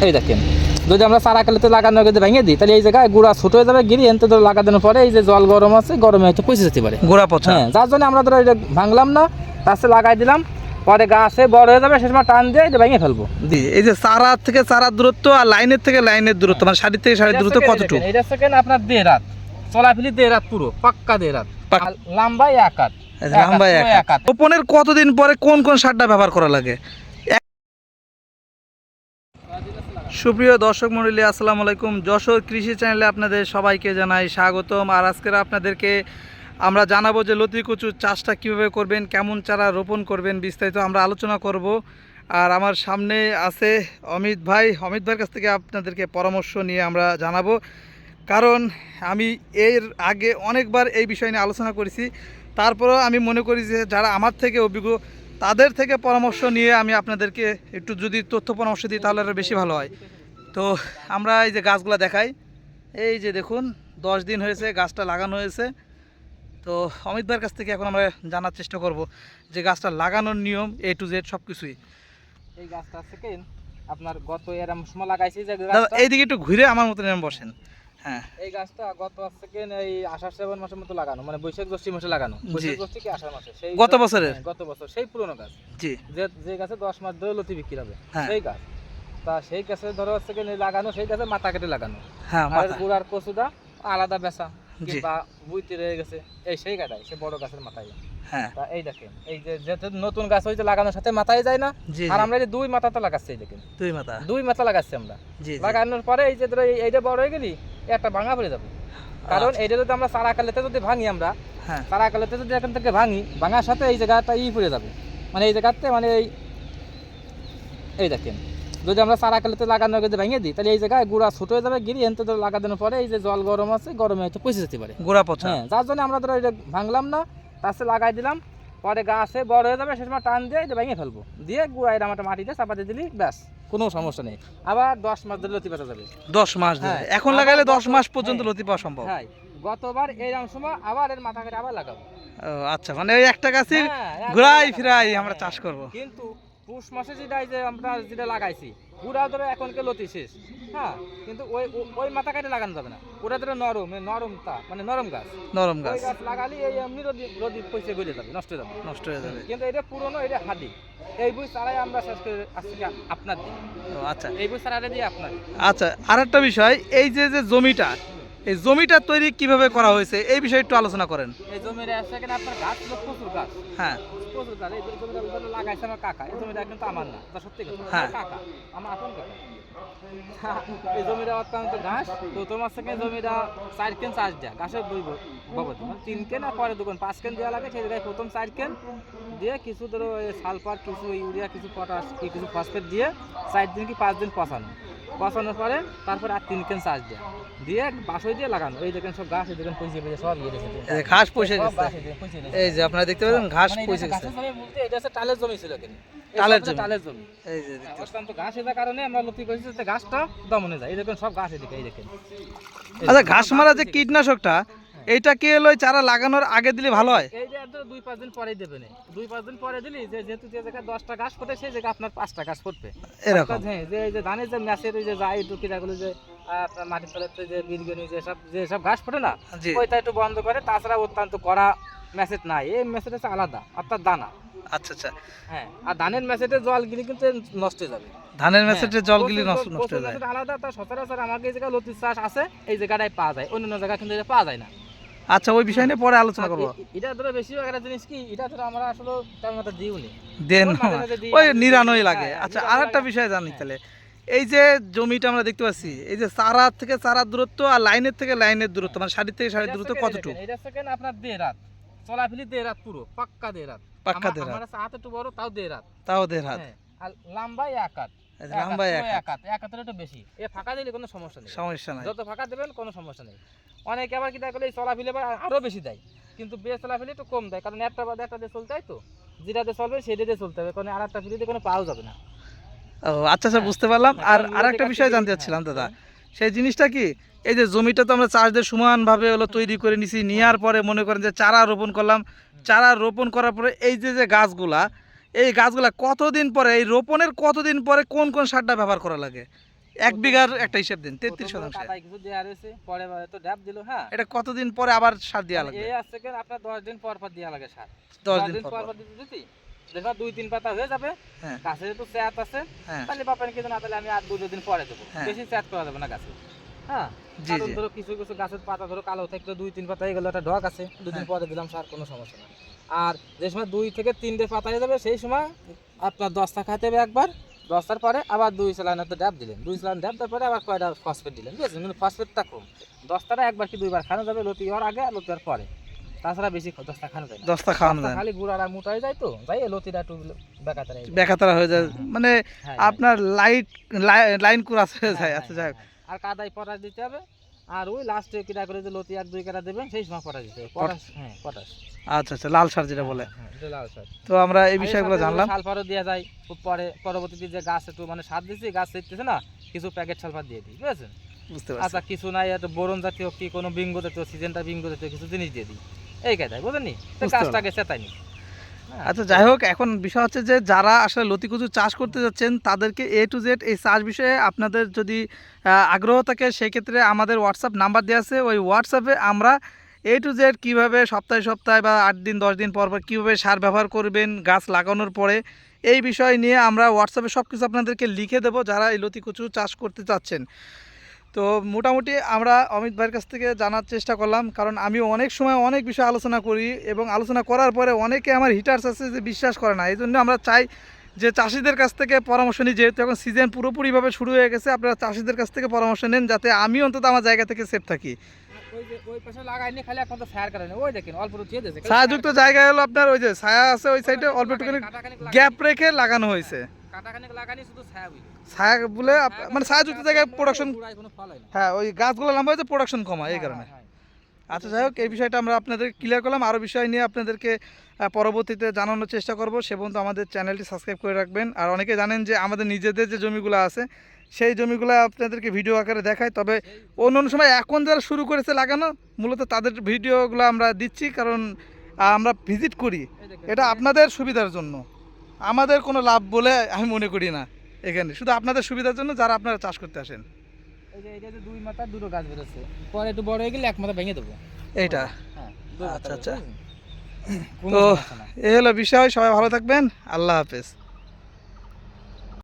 এই দেখেন যদি আমরা চারা কালিতে লাগানোর আগে ভেঙে দিই তাহলে এই জায়গায় গুঁড়া ছোট হয়ে যাবে গিরি এনতে ধরে লাগানোর পরে এই যে জল গরম আছে গরমে হয়তো পচে যেতে পারে। গোড়া পচা। হ্যাঁ যার জন্য আমরা ধরো এটা ভাঙলাম না তাতে লাগাই দিলাম পরে গাছে বড় হয়ে যাবে সে সময় টান দিয়ে এটা ভেঙে ফেলব। জি এই যে চারা থেকে চারার দূরত্ব আর লাইনের থেকে লাইনের দূরত্ব মানে শাড়ি থেকে শাড়ির দূরত্ব কতটুকু? এটা সেকেন্ড আপনার দেড় রাত চলাফিলি দেড় রাত পুরো পাক্কা দেড় রাত পাক- এক হাত। লম্বা এক হাত, রোপণের কতদিন পরে কোন কোন সারটা ব্যবহার করা লাগে? সুপ্রিয় দর্শক মন্ডলী, আসসালামু আলাইকুম। যশোর কৃষি চ্যানেলে আপনাদের সবাইকে জানাই স্বাগতম। আর আজকের আপনাদেরকে আমরা জানাব যে লতি কচুর চাষটা কীভাবে করবেন, কেমন চারা রোপণ করবেন, বিস্তারিত আমরা আলোচনা করব। আর আমার সামনে আছে অমিত ভাই। অমিত ভাইয়ের কাছ থেকে আপনাদেরকে পরামর্শ নিয়ে আমরা জানাব। কারণ আমি এর আগে অনেকবার এই বিষয় নিয়ে আলোচনা করেছি। তারপরেও আমি মনে করি যে যারা আমার থেকে অভিজ্ঞ তাদের থেকে পরামর্শ নিয়ে আমি আপনাদেরকে একটু যদি তথ্য পরামর্শ দিই তাহলে আরও বেশি ভালো হয়। তো আমরা এই যে গাছগুলো দেখাই এই যে দেখুন দশ দিন হয়েছে গাছটা লাগানো হয়েছে। তো অমিত ভাইয়ের কাছ থেকে এখন আমরা জানার চেষ্টা করব যে গাছটা লাগানোর নিয়ম এ টু জেড সব কিছুই এই গাছটা সেকেন্ড আপনার গত এরম সময় লাগাইছি যে এইদিকে একটু ঘুরে আমার মতন এরম বসেন। হ্যাঁ। এই গাছটা গত সেকেন্ড এই আষাঢ় শ্রাবণ মাসের মতো লাগানো মানে বৈশাখ জ্যৈষ্ঠ মাসে লাগানো। বৈশাখ জ্যৈষ্ঠ কি আষাঢ় মাসে? সেই গত বছরের? হ্যাঁ, গত বছর। সেই পুরনো গাছ। জি। যে যে গাছে দশ মাস ধরে লতি বিক্রি হবে হ্যাঁ। সেই গাছ। তা সেই গাছে ধরো হচ্ছে কি লাগানো সেই গাছে মাথা কেটে লাগানো। হ্যাঁ আর গুড়ার কচুটা আলাদা বেচা। কিংবা বুইতে রয়ে গেছে। এই সেই গাছায় সে বড় গাছের মাথায়। হ্যাঁ। এই দেখেন এই যে নতুন গাছ হয়েছে লাগানোর সাথে মাথায় যায় না আর আমরা যে দুই মাথাতে লাগাচ্ছি এই দেখেন। দুই মাথা। দুই মাথা লাগাচ্ছি আমরা। লাগানোর পরে এই যে ধরো এইটা বড় হয়ে গেলি একটা ভাঙা পড়ে যাবে। কারণ এইটা যদি আমরা চারা কালেতে যদি ভাঙি আমরা হ্যাঁ। চারা কালেতে যদি এখান থেকে ভাঙি ভাঙার সাথে এই জায়গাটা ই পড়ে যাবে। মানে এই জায়গাতে মানে এই এই দেখেন যদি আমরা কালেতে লাগানোর যদি ভেঙে দিই তাহলে এই জায়গায় গুঁড়া ছোট হয়ে যাবে গিরি এনতে ধরে লাগানোর পরে এই যে জল গরম আছে গরমে হয়তো পচে যেতে পারে। গোড়া পচা। হ্যাঁ যার জন্য আমরা ধরো এটা ভাঙলাম না তাতে লাগাই দিলাম পরে গাছে বড় হয়ে যাবে সে সময় টান দিয়ে এটা ভেঙে ফেলব। দিয়ে গুড়াই রামাটা আমার মাটিতে চাপা দিয়ে দিলি ব্যাস কোনো সমস্যা নেই। আবার দশ মাস ধরে লতি পাতা যাবে। দশ মাস ধরে? হ্যাঁ। এখন লাগাইলে দশ মাস পর্যন্ত হ্যাঁ। লতি পাওয়া সম্ভব? হ্যাঁ গতবার এইরকম সময় আবার এর মাথা কেটে আবার লাগাবো। ও, আচ্ছা মানে ওই একটা গাছে হ্যাঁ, এক ঘুরাই ফিরাই আমরা হ্যাঁ, চাষ করব। কিন্তু পুষ মাসে যেটা যে আমরা যেটা লাগাইছি পুরা ধরে এখনকে লতি শেষ। হ্যাঁ কিন্তু ওই ওই মাথা কেটে লাগানো যাবে না। ওটা ধরে নরম এই নরমটা মানে নরম গাছ। নরম গাছ। গাছ লাগালি এই এমনি রোদি রোদি পয়সা গলে যাবে নষ্ট হয়ে যাবে। নষ্ট হয়ে যাবে। কিন্তু এটা পুরনো এটা হাডি এই বই চারাই আমরা শেষ করে আজকে আপনার দিই আচ্ছা। এই বই চারাটা দিয়ে আপনার। আচ্ছা আর একটা বিষয় এই যে যে জমিটা এই জমিটা তৈরি কীভাবে করা হয়েছে এই বিষয়ে একটু আলোচনা করেন। এই জমির কিনা আপনার গাছ ছিল প্রচুর গাছ। হ্যাঁ। প্রচুর গাছ। এই জমিটা লাগাইছে আমার কাকা। এই জমিটা কিন্তু আমার না তা সত্যি কথা। হ্যাঁ। কাকা আমার আপন কাকা। এই জমিটা অত্যন্ত ঘাস। প্রথম আছে কি জমিটা চার কেন চাষ দেয়া ঘাসের বই বাবদ। মানে তিন কেন আর পরে দুকেন পাঁচ কেন দেওয়া লাগে সেই জায়গায় প্রথম চার কেন দিয়ে কিছু ধরো সালফার কিছু ইউরিয়া কিছু পটাশ কিছু ফসফেট দিয়ে চার দিন কি পাঁচ দিন পচানো। পচানোর পরে তারপরে আর তিন কেন চাষ দেয়া? দিয়ে বাসই দিয়ে লাগানো। এই দেখেন সব গাছ এই দেখেন পয়সা পেয়েছে সব ইয়ে রেখেছে ঘাস পয়সা গেছে। এই যে আপনারা দেখতে পাচ্ছেন ঘাস মানে পয়সা গেছে বলতে এটা হচ্ছে টালের জমি ছিল কিন্তু টালের জমি। টালের জমি। এই যে অত্যন্ত ঘাস কারণে আমরা লতি করেছি গাছটা দমনে যায়। এই দেখুন সব ঘাস এদিকে এই দেখেন। আচ্ছা ঘাস মারা যে কীটনাশকটা এইটা কি হলো চারা লাগানোর আগে দিলে ভালো হয়? এই একদম দুই পাঁচ দিন পরেই দেবে না। দুই পাঁচ দিন পরে দিলি যে যেহেতু যে জায়গায় দশটা ঘাস ফোটে সেই জায়গায় আপনার পাঁচটা ঘাস ফুটবে। এরকম। হ্যাঁ যে এই যে ধানের যে ম্যাচের ওই যে যায় একটু কিরাগুলো যে আপনার মাটির তলাতে যে বীরগনি যে সব যে সব ঘাস ফোটে না ওইটা একটু বন্ধ করে তাছাড়া অত্যন্ত কড়া ম্যাসেজ নাই। এই ম্যাসেজ হচ্ছে আলাদা অর্থাৎ দানা। আচ্ছা আচ্ছা। হ্যাঁ আর ধানের ম্যাসেজে জল গিলি কিন্তু নষ্ট হয়ে যাবে। ধানের মেসেজে জলগুলি প্রচুর- নষ্ট নষ্ট হয়ে যায়। আলাদা তার সচরাচর আমাকে এই জায়গায় লতির চাষ আছে এই জায়গাটায় পাওয়া যায় অন্য জায়গা কিন্তু পাওয়া যায় না। আচ্ছা ওই বিষয় নিয়ে পরে আলোচনা আর করব। এটা ধরো বেশিরভাগ একটা জিনিস কি এটা ধরো আমরা আসলে তেমন একটা দিইনি দেন ওই দিই, লাগে। হ্যাঁ, আচ্ছা আর একটা বিষয় জানি হ্যাঁ। তাহলে। এই যে জমিটা আমরা দেখতে পাচ্ছি এই যে চারা থেকে চারার দূরত্ব আর লাইনের থেকে লাইনের দূরত্ব মানে শাড়ি থেকে শাড়ির দূরত্ব কতটুকু? এটা সেকেন্ড আপনার দেড় রাত? চলাফিলি দেড় রাত পুরো পাক্কা দেড় রাত। পাক্কা দেড় আমার হাত একটু বড় তাও দেড় রাত। তাও দেড় হাত হ্যাঁ আর লম্বাই এক হাত। এই এক হাত। এক হাতের একটু বেশি। এ ফাঁকা দিলে কোনো সমস্যা নেই। সমস্যা নাই। যত ফাঁকা দেবেন কোনো সমস্যা নেই। অনেকে আবার কি দেখলে এই চলাফিলে আবার আরও বেশি দেয়। কিন্তু বে একটু কম দেয় কারণ একটা বাদে একটা দিয়ে চলতে হয় তো। যেটাতে চলবে সেটা দিয়ে চলতে হবে কারণ আর একটা ফিলিতে কোনো পাওয়া যাবে না। ও আচ্ছা আচ্ছা বুঝতে পারলাম। হ্যাঁ, আর কারণ আর একটা বিষয় জানতে চাচ্ছিলাম দাদা। সেই জিনিসটা কি? এই যে জমিটা তো আমরা চাষদের সমানভাবে হলো তৈরি করে নিছি নেওয়ার পরে মনে করেন যে চারা রোপণ করলাম। চারা রোপণ করার পরে এই যে যে গাছগুলা এই গাছগুলা কতদিন পরে এই রোপণের কতদিন পরে কোন কোন সারটা ব্যবহার করা লাগে? এক বিঘার একটা হিসাব দিন তেত্রিশ শতাংশ। পরে তো ড্যাপ দিল হ্যাঁ। এটা কতদিন পরে আবার সার দেওয়া লাগবে? এই কেন আপনার দশ দিন পর পর দেওয়া লাগে সার। দশ দিন পর পর দিতে দুই তিন পাতা হয়ে যাবে। হ্যাঁ। গাছে যেহেতু স্যাত আছে হ্যাঁ। তাহলে বাপেন কিন্তু না তাহলে আমি আর দুই দিন পরে দেবো। বেশি স্যাত করা যাবে না গাছে। হ্যাঁ? কারণ ধরো কিছু কিছু গাছের পাতা ধরো কালো থাকলে দুই তিন পাতা এগুলো একটা ঢক আছে দুদিন হ্যাঁ। পরে দিলাম সার কোনো সমস্যা না আর যে সময় দুই থেকে তিনটে পাতা হয়ে যাবে সেই সময় আপনার দশটা খাইতে হবে একবার দশটার পরে আবার দুই স্যালাইন তো ড্যাপ দিলেন। দুই স্যালাইন ড্যাপ পরে আবার কয়টা ফসফেট দিলেন বুঝেছেন? কিন্তু ফসফেটটা কম। দশটাটা একবার কি দুইবার খানো যাবে? লতি হওয়ার আগে আর লতি হওয়ার পরে। তাছাড়া বেশি দশটা খানো যায় দশটা খাওয়ানো যায় খালি গুড়ারা মোটাই যায় তো যাই লতিটা একটু বেকাতারে বেকাতারা হয়ে যায়। হ্যাঁ। মানে হ্যাঁ, আপনার লাইট লাইন কুরাস হয়ে যায়। হ্যাঁ, আচ্ছা হ্যাঁ, যাই। হ্যাঁ। আর কাদায় পটাশ দিতে হবে। আর ওই লাস্টে কিটা করে যে লতি এক দুই কাটা দেবেন সেই সময় পটাশ দিতে হবে। পটাশ হ্যাঁ পটাশ। আচ্ছা আচ্ছা লাল সার যেটা বলে। হ্যাঁ, লাল সার। তো আমরা এই বিষয়গুলো জানলাম। সালফারও দেওয়া যায় খুব পরে পরবর্তীতে যে গাছ একটু মানে সার দিচ্ছি গাছ শিখতেছে না কিছু প্যাকেট সালফার দিয়ে দিই বুঝেছেন? বুঝতে পারছি। আচ্ছা কিছু নাই একটা বোরন জাতীয় কি কোনো বিঙ্গ জাতীয় সিজনটা বিঙ্গ জাতীয় কিছু জিনিস দিয়ে দিই। এই কায়দায় বুঝেননি? তো গাছটাকে চেতাইনি হ্যাঁ, আচ্ছা যাই হোক, এখন বিষয় হচ্ছে যে যারা আসলে লতিকুচু চাষ করতে যাচ্ছেন, তাদেরকে এ টু জেড এই চাষ বিষয়ে আপনাদের যদি আগ্রহ থাকে, সেক্ষেত্রে আমাদের হোয়াটসঅ্যাপ নাম্বার দেওয়া আছে। ওই হোয়াটসঅ্যাপে আমরা এ টু জেড কীভাবে সপ্তাহে সপ্তাহে বা আট দিন, দশ দিন পর পর কীভাবে সার ব্যবহার করবেন, গাছ লাগানোর পরে, এই বিষয় নিয়ে আমরা হোয়াটসঅ্যাপে সব কিছু আপনাদেরকে লিখে দেবো, যারা এই লতিকুচু চাষ করতে চাচ্ছেন। তো মোটামুটি আমরা অমিত ভাইয়ের কাছ থেকে জানার চেষ্টা করলাম কারণ আমি অনেক সময় অনেক বিষয় আলোচনা করি এবং আলোচনা করার পরে অনেকে আমার হিটার্স আছে যে বিশ্বাস করে না। এই জন্য আমরা চাই যে চাষিদের কাছ থেকে পরামর্শ নিই যেহেতু এখন সিজন পুরোপুরিভাবে শুরু হয়ে গেছে আপনারা চাষিদের কাছ থেকে পরামর্শ নেন যাতে আমি অন্তত আমার জায়গা থেকে সেফ থাকি। ছায়াযুক্ত জায়গা হলো আপনার ওই যে ছায়া আছে ওই সাইডে অল্প একটুখানি গ্যাপ রেখে লাগানো হয়েছে। লাগানি শুধু ছায়া বুঝি ছায়া বলে মানে ছায়াযুক্ত জায়গায় প্রোডাকশন হয় হ্যাঁ ওই গাছগুলো লম্বা হয়েছে প্রোডাকশন কমা এই কারণে। হ্যাঁ, হ্যাঁ। আচ্ছা যাই হোক এই বিষয়টা আমরা আপনাদের ক্লিয়ার করলাম। আরও বিষয় নিয়ে আপনাদেরকে পরবর্তীতে জানানোর চেষ্টা করব। সে পর্যন্ত আমাদের চ্যানেলটি সাবস্ক্রাইব করে রাখবেন। আর অনেকে জানেন যে আমাদের নিজেদের যে জমিগুলো আছে সেই জমিগুলো আপনাদেরকে ভিডিও আকারে দেখায় তবে অন্য অন্য সময় এখন যারা শুরু করেছে লাগানো মূলত তাদের ভিডিওগুলো আমরা দিচ্ছি। কারণ আমরা ভিজিট করি। এটা আপনাদের সুবিধার জন্য। আমাদের কোনো লাভ বলে আমি মনে করি না। এখানে। শুধু আপনাদের সুবিধার জন্য যারা আপনারা চাষ করতে আসেন। এই যে এটা যে দুই মাথা দুটো গাছ বেরোচ্ছে। পরে একটু বড় হয়ে গেলে এক মাথা ভেঙে দেবো। এইটা। হ্যাঁ আচ্ছা, আচ্ছা। তো এ এই হলো বিষয় সবাই ভালো থাকবেন। আল্লাহ হাফেজ।